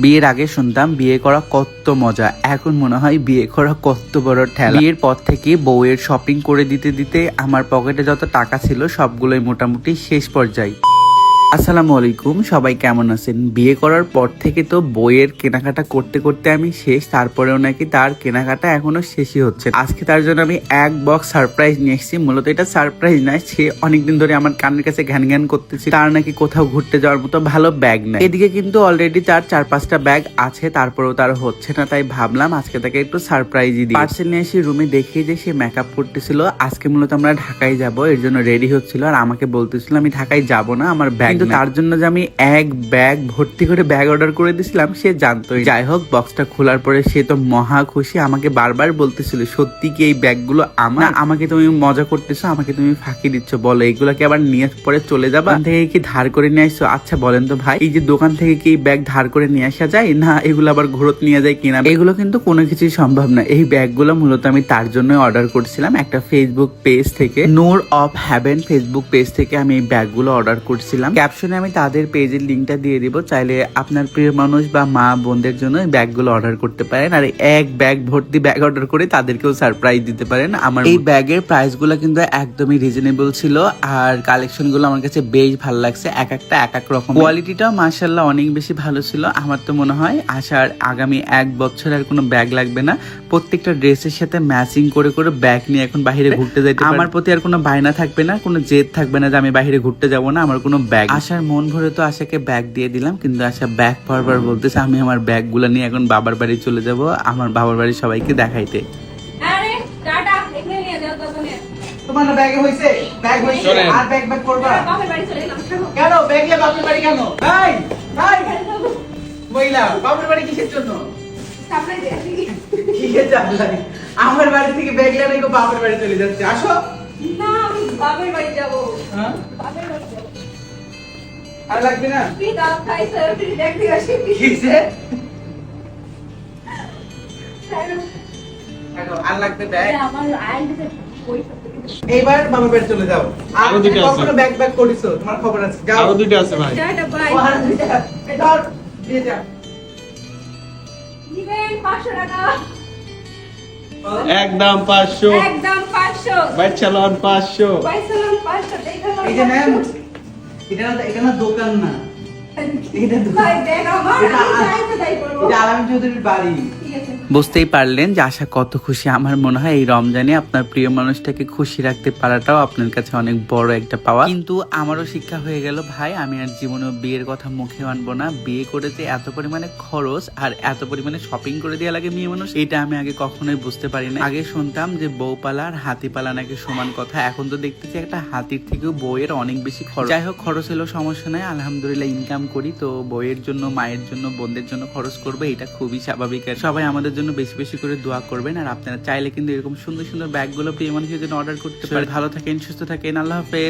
বিয়ের আগে শুনতাম, বিয়ে করা কত মজা। এখন মনে হয় বিয়ে করা কত বড় ঠেলা। বিয়ের পর থেকে বউয়ের শপিং করে দিতে দিতে আমার পকেটে যত টাকা ছিল, সবগুলোই মোটামুটি শেষ পর্যায়ে। আসসালামু আলাইকুম, সবাই কেমন আছেন? বিয়ে করার পর থেকে তো বইয়ের কেনাকাটা করতে করতে আমি শেষ, তারপরেও নাকি তার কেনাকাটা এখনও শেষই হচ্ছে আজকে তার জন্য আমি এক বক্স সারপ্রাইজ নিয়ে এসেছি। মূলত এটা সারপ্রাইজ নয়, সে অনেকদিন ধরে আমার কানের কাছে ঘ্যান ঘ্যান করতেছে। তার নাকি কোথাও ঘুরতে যাওয়ার মতো ভালো ব্যাগ নেই। এদিকে কিন্তু অলরেডি তার চার পাঁচটা ব্যাগ আছে, তারপরেও তার হচ্ছে না, তাই ভাবলাম আজকে তাকে একটু সারপ্রাইজই দিই। পার্সেল নিয়ে এসে রুমে দেখি যে সে মেকআপ করতেছিল। আজকে মূলত আমরা ঢাকায় যাব, এর জন্য রেডি হচ্ছিল। আর আমাকে বলতেছিল, আমি ঢাকায় যাব না, আমার ব্যাগ কিন্তু তার জন্য যে আমি এক ব্যাগ ভর্তি করে ব্যাগ অর্ডার করে দিয়েছিলাম সে জানতোই। যাই হোক বক্সটা খোলার পরে সে তো মহা খুশি আমাকে বারবার বলতেছিল সত্যি কি এই ব্যাগগুলো আমার? আমাকে তুমি মজা করতেছো আমাকে তুমি ফাঁকি দিচ্ছ বলো এগুলো কি আবার নিয়ে পরে চলে যাবা? থেকে কি ধার করে নিয়ে আসছো? আচ্ছা বলেন তো ভাই এই যে দোকান থেকে কি ব্যাগ ধার করে নিয়ে আসা যায়? না এগুলো আবার ঘুরত নিয়ে যায় কিনা? এগুলো কিন্তু কোনো কিছুই সম্ভব না। এই ব্যাগগুলো মূলত আমি তার জন্য অর্ডার করছিলাম একটা ফেসবুক পেজ থেকে Noor of heaven Facebook page থেকে আমি এই ব্যাগগুলো অর্ডার করছিলাম। ক্যাপশনে আমি তাদের পেজের লিঙ্কটা দিয়ে দিব। চাইলে আপনার প্রিয় মানুষ বা মা বোনদের জন্য ব্যাগগুলো অর্ডার করতে পারেন। আর এক ব্যাগ ভর্তি ব্যাগ অর্ডার করে তাদেরকেও সারপ্রাইজ দিতে পারেন। আমার এই ব্যাগের প্রাইসগুলো কিন্তু একদমই রিজনেবল ছিল। আর কালেকশনগুলো আমার কাছে বেশ ভালো লাগছে। এক একটা এক এক রকম। কোয়ালিটিটাও মার্শাল্লাহ অনেক বেশি ভালো ছিল। আমার তো মনে হয় আসার আগামী এক বছর আর কোনো ব্যাগ লাগবে না। প্রত্যেকটা ড্রেসের সাথে ম্যাচিং করে করে ব্যাগ নিয়ে এখন বাইরে ঘুরতে পারব। আমার প্রতি আর কোনো বায়না থাকবে না কোনো জেদ থাকবে না যে আমি বাইরে ঘুরতে যাব না। আমার কোনো ব্যাগ আসার মন ভরে তো আশাকে ব্যাগ দিয়ে দিলাম কিন্তু আশা ব্যাগ পরবার বলতেছে আমি আমার ব্যাগগুলো নিয়ে এখন বাবার বাড়ি চলে যাব আমার বাবার বাড়ি সবাইকে দেখাইতে। আরে টাটা এখানে নিয়ে যাও দোকানে তোমার ব্যাগে হইছে? ব্যাগ হইছে? আর ব্যাগ ব্যাগ করবা? বাপের বাড়ি চলে গেলাম শোনো। কেন? ব্যাগে বাপের বাড়ি কেন? ভাই ভাই! মহিলা বাপের বাড়ি কিসের জন্য? সারপ্রাইজ আসি। কিসের জানলাই আমার বাড়ি থেকে ব্যাগ নিয়ে গো বাপের বাড়ি চলে যাচ্ছে। আসো। না আমি বাপের বাড়ি যাব। হ্যাঁ? বাপের বাড়ি যাব। আর লাগবে না? দাও খাইছে ফ্রি দেখতে আসি কিসে স্যার আর লাগবে ব্যাগ? আমার এইবার বাপের বাড়ি চলে যাও। আর দুটো আছে। কখনো ব্যাগ ব্যাগ করিছো তোমার খবর আছে। যাও। আরও দুইটা আছে ভাই। টাটা বাই ধর, দিয়ে যা। দিবেন 500 টাকা। একদম পাঁচশো। একদম 500 বাইক চালান পাঁচশো। পয়সা নাম 500 দেখো এই যে নেন এটা না এটা না দোকান না। এটা দোকান। এটা আমি আ- চাইতে তাই করব। এটা আলামিন চৌধুরীর বাড়ি। বুঝতেই পারলেন যে আশা কত খুশি। আমার মনে হয় এই রমজানে আপনার প্রিয় মানুষটাকে খুশি রাখতে পারাটাও আপনার কাছে অনেক বড় একটা পাওয়া। কিন্তু আমারও শিক্ষা হয়ে গেল, ভাই, আমি আর জীবনে বিয়ের কথা মুখে আনব না। বিয়ে করেতে এত পরিমাণে খরচ আর এত পরিমাণে শপিং করে দেওয়া লাগে মেয়ে মানুষ, এটা আমি আগে কখনোই বুঝতে পারি না আগে শুনতাম যে বউপালা আর হাতিপালা নাকি সমান কথা, এখন তো দেখতেছি একটা হাতির থেকেও বউয়ের অনেক বেশি খরচ। যাই হোক, খরচ হলেও সমস্যা নাই, আলহামদুলিল্লাহ ইনকাম করি, তো বউয়ের জন্য, মায়ের জন্য, বোনদের জন্য খরচ করবে, এটা খুবই স্বাভাবিক সবাই আমাদের জন্য বেশি বেশি করে দোয়া করবেন আর আপনারা চাইলে কিন্তু এরকম সুন্দর সুন্দর ব্যাগগুলো প্রিয় মানুষের জন্য অর্ডার করতে পারেন। ভালো থাকেন সুস্থ থাকেন আল্লাহ হাফেজ।